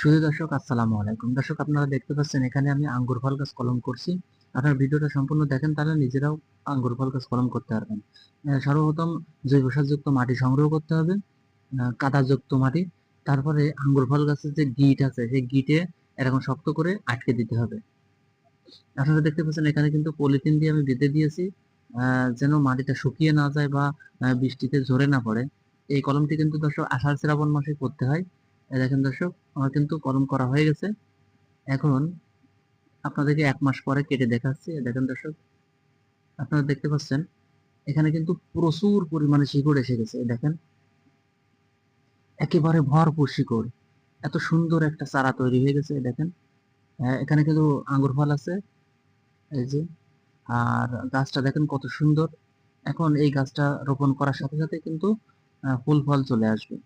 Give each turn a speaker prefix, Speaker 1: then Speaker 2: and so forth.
Speaker 1: শুধু দর্শক, আসসালামু আলাইকুম। দর্শক, আপনারা দেখতে পাচ্ছেন, এখানে আমি আঙ্গুর ফল গাছ কলম করছি। আপনার ভিডিওটা সম্পূর্ণ দেখেন, তাহলে নিজেরাও আঙ্গুর ফল গাছ কলম করতে পারবেন। সর্বপ্রথম জৈব সারযুক্ত মাটি সংগ্রহ করতে হবে কাদাযুক্ত মাটি। তারপরে আঙ্গুর ফল গাছের যে গিট আছে, সেই গিটে এরকম শক্ত করে আটকে দিতে হবে। আপনারা দেখতে পাচ্ছেন, এখানে কিন্তু পলিথিন দিয়ে আমি বেঁধে দিয়েছি যেন মাটিটা শুকিয়ে না যায় বা বৃষ্টিতে ঝরে না পড়ে। এই কলমটি কিন্তু দর্শক, আষাঢ় শ্রাবণ মাসে করতে হয়। দেখেন দর্শক আমার কিন্তু কলম করা হয়ে গেছে। এখন আপনাদেরকে এক মাস পরে কেটে দেখাচ্ছি। দেখেন দর্শক আপনারা দেখতে পাচ্ছেন এখানে কিন্তু প্রচুর পরিমাণে শিকড় এসে গেছে। দেখেন একেবারে ভরপুর শিকড়। এত সুন্দর একটা চারা তৈরি হয়ে গেছে। দেখেন আহ, এখানে কিন্তু আঙ্গুর ফল আছে। এই যে আর গাছটা দেখেন কত সুন্দর। এখন এই গাছটা রোপণ করার সাথে সাথে কিন্তু ফুল ফল চলে আসবে।